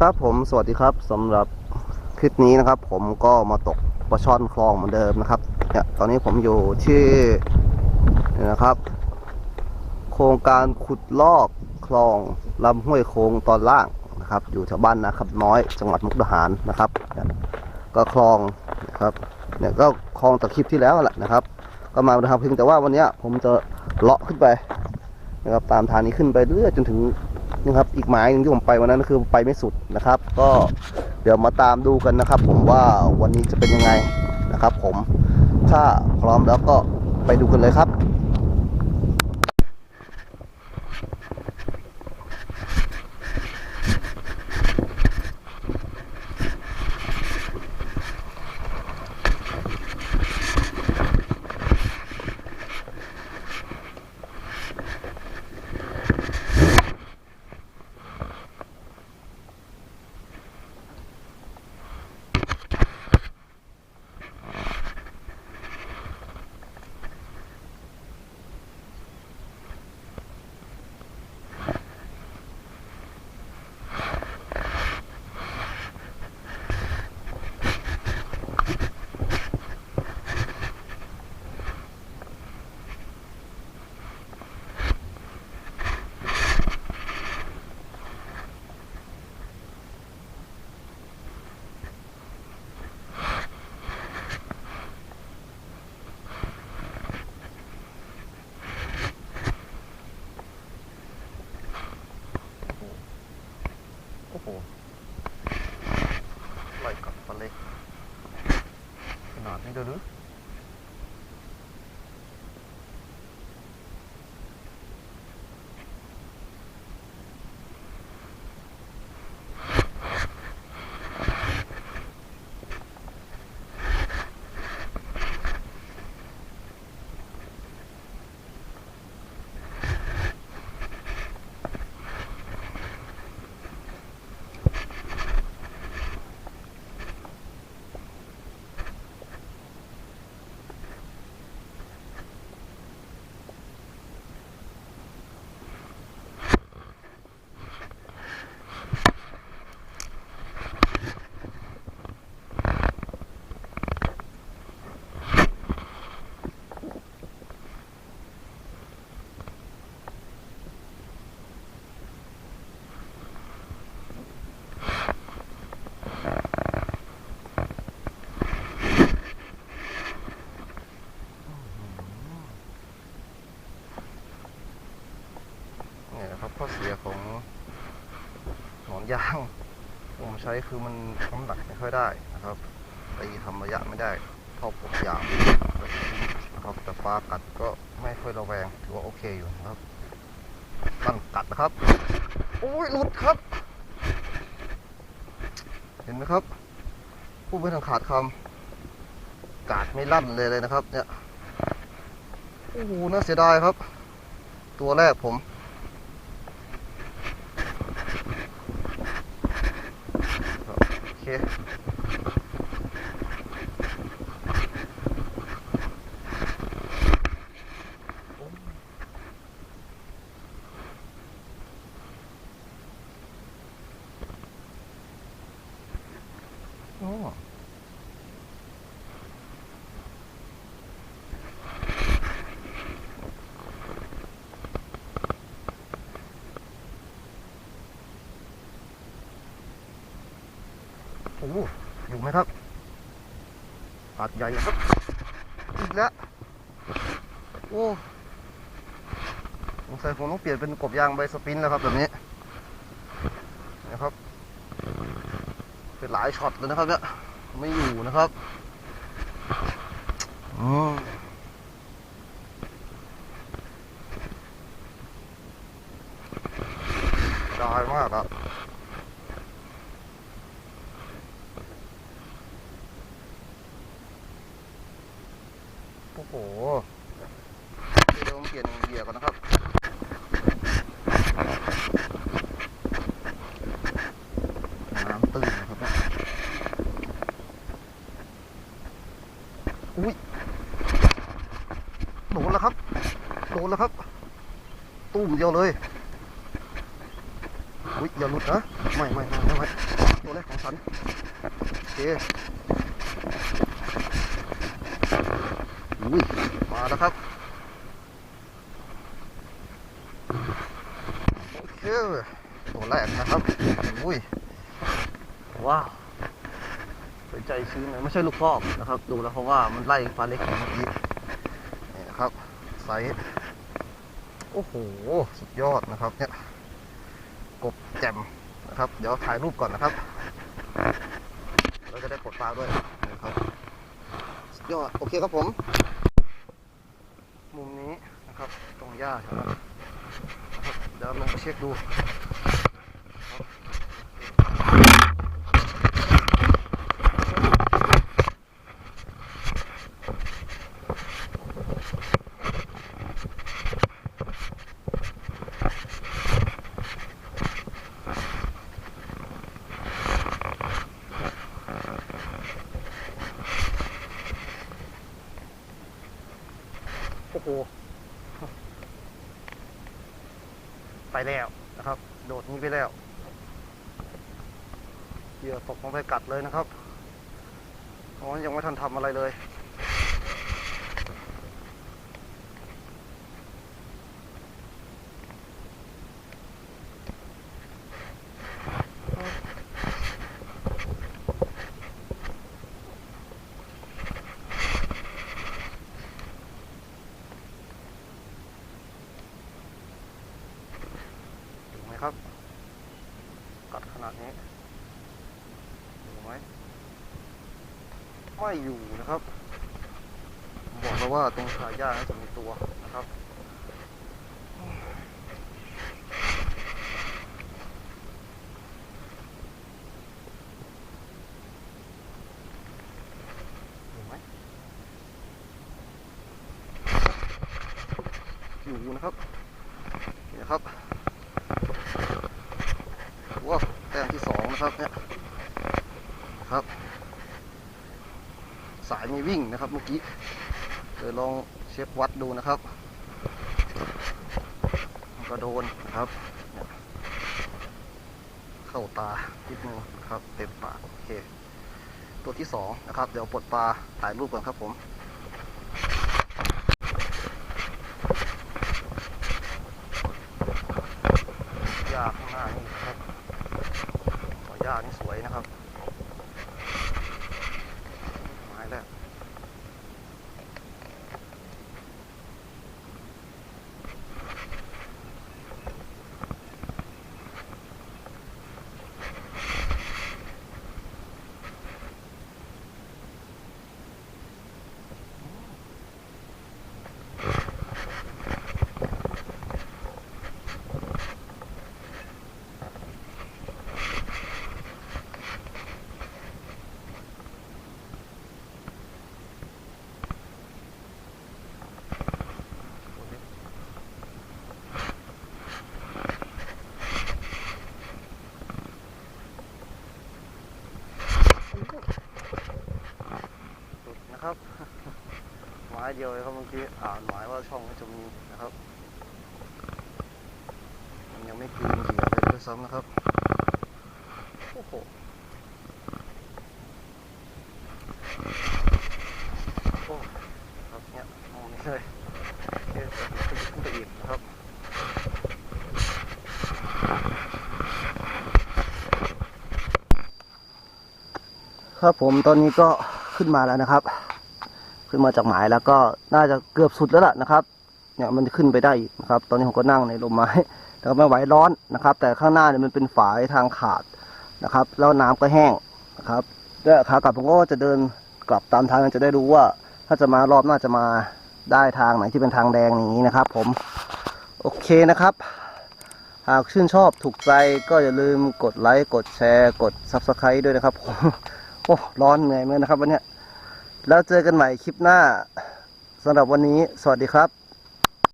ครับผมสวัสดีครับสำหรับคลิปนี้นะครับ ผมก็มาตกปลาช่อนคลองเหมือนเดิมนะครับเนี่ยตอนนี้ผมอยู่ที่นี่นะครับ โครงการขุดลอกคลองลำห้วยโค้งตอนล่างนะครับ อยู่แถวบ้านนะครับ น้อยจังหวัดมุกดาหารนะครับเนี่ยก็คลองนะครับเนี่ยก็คลองจากคลิปที่แล้วแหละนะครับ ก็มานะครับเพียงแต่ว่าวันนี้ผมจะเลาะขึ้นไปนะครับตามทางนี้ขึ้นไปเรื่อยจนถึง นี่ครับ อีกหมายหนึงที่ผมไปวันนั้นก็คือไปไม่สุดนะครับ ก็เดี๋ยวมาตามดูกันนะครับ ผมว่าวันนี้จะเป็นยังไงนะครับ ผมถ้าพร้อมแล้วก็ไปดูกันเลยครับ โอ้โหไหลกับ ปลาเล็กขนาดนี้เด้อหรือเนี่ยนะครับข้อเสียของหนอนยาง ผมใช้คือมันน้ำหนักไม่ค่อยได้นะครับตีทำระยะไม่ได้เท่าผมยางนะครับแต่ปลากัดก็ไม่ค่อยระแวงถือว่าโอเคอยู่นะครับนั่นกัดนะครับโอ้ยหลุดครับ เห็นไหมครับพูดไม่ทันขาดคำกาดไม่ลั่นเลยเลยนะครับ เนี่ยโอ้โหน่าเสียดายครับ ตัวแรกผม โอ้อยู่ไหมครับปัดใหญ่ครับ อีกแล้ว โอ้สงสัยผมต้องเปลี่ยนเป็นกบยางใบสปรินแล้วครับแบบนี้ นะครับ เป็นหลายช็อตเลยนะครับเนี่ย ไม่อยู่นะครับอืมได้มากครับ โอ้โหเดี๋ยวผมเปลี่ยนเหยื่อก่อนนะครับน้ำตื้นนะครับเนี่ยอุ้ยโดนแล้วครับโดนแล้วครับตุ้มเดียวเลยอุ้ยอย่าหลุดนะไม่ไม่ไม่ไม่ไม่ตัวแรกของฉันโอเคอุ้ย มาแล้วครับโอเคตัวแรกนะครับอุ้ยว้าวสนใจชื้นเลยไม่ใช่ลูกพอกนะครับ ดูแล้วเพราะว่ามันไล่ปลาเล็กองเมื่อกี้นี่นะครับไซส์โอ้โห สุดยอดนะครับเนี่ยกบแจ่มนะครับ เดี๋ยวถ่ายรูปก่อนนะครับเราจะได้ปลดปลาด้วยนะครับ สุดยอด โอเคครับผม มุมนี้นะครับ ตรงหญ้าใช่ไหมนะครับ เดี๋ยวลงเช็คดู โอ้โห ไปแล้วนะครับ โดดนี้ไปแล้วเหยื่อตกลงไปกัดเลยนะครับอ๋อยังไม่ทันทำอะไรเลย ถูกไหมครับ กัดขนาดนี้อยู่ไหมไม่อยู่นะครับ บอกแล้วว่าตรงสายย่าน่าจะมีตัวนะครับอยู่ไหมอยู่นะครับ นี่นะครับ ว้าวแต้มที่สองนะครับเนี่ยนะครับ สายไมีวิ่งนะครับเมื่อกี้เดี๋ยวลองเช็ควัดดูนะครับก็โดนนะครับเนี่ยเข้าตาทิดนึงนครับเต็มปากโอเค ตัวที่สองนะครับ เดี๋ยวปลดปลาถ่ายรูปก่อนครับผม หญ้าข้างหน้านี่ครับขอหญ้านี่สวยนะครับไม้แล้วสุดนะครับ ไม้ เดียวเลยครับเมื่อกี้อ่านหมายว่าช่องมันจะมีนะครับ มันยังไม่กลืนเหยื่อเลยด้วยซ้ำนะครับโอ้โหโอ้ครับเนี่ยมองนี่เลยเอ๊ะจะขึ้นไปอีกนะครับครับผมตอนนี้ก็ขึ้นมาแล้วนะครับ ขึ้นมาจากหมายแล้วก็น่าจะเกือบสุดแล้วล่ะนะครับเนี่ยมันขึ้นไปได้นะครับ ตอนนี้ผมก็นั่งในลมไม้แต่ก็ไม่ไหวร้อนนะครับ แต่ข้างหน้าเนี่ยมันเป็นฝายทางขาดนะครับ แล้วน้ำก็แห้งนะครับแล้วขากลับผมก็จะเดินกลับตามทางจะได้รู้ว่า ถ้าจะมารอบหน้าจะมาได้ทางไหนที่เป็นทางแดงอย่างนี้นะครับ ผมโอเคนะครับ หากชื่นชอบถูกใจก็อย่าลืมกดไลค์กดแชร์ กด Subscribe ด้วยนะครับผมโอ้ร้อนเหนื่อยเหมือนนะครับวันนี้ แล้วเจอกันใหม่คลิปหน้าสำหรับวันนี้ สวัสดีครับ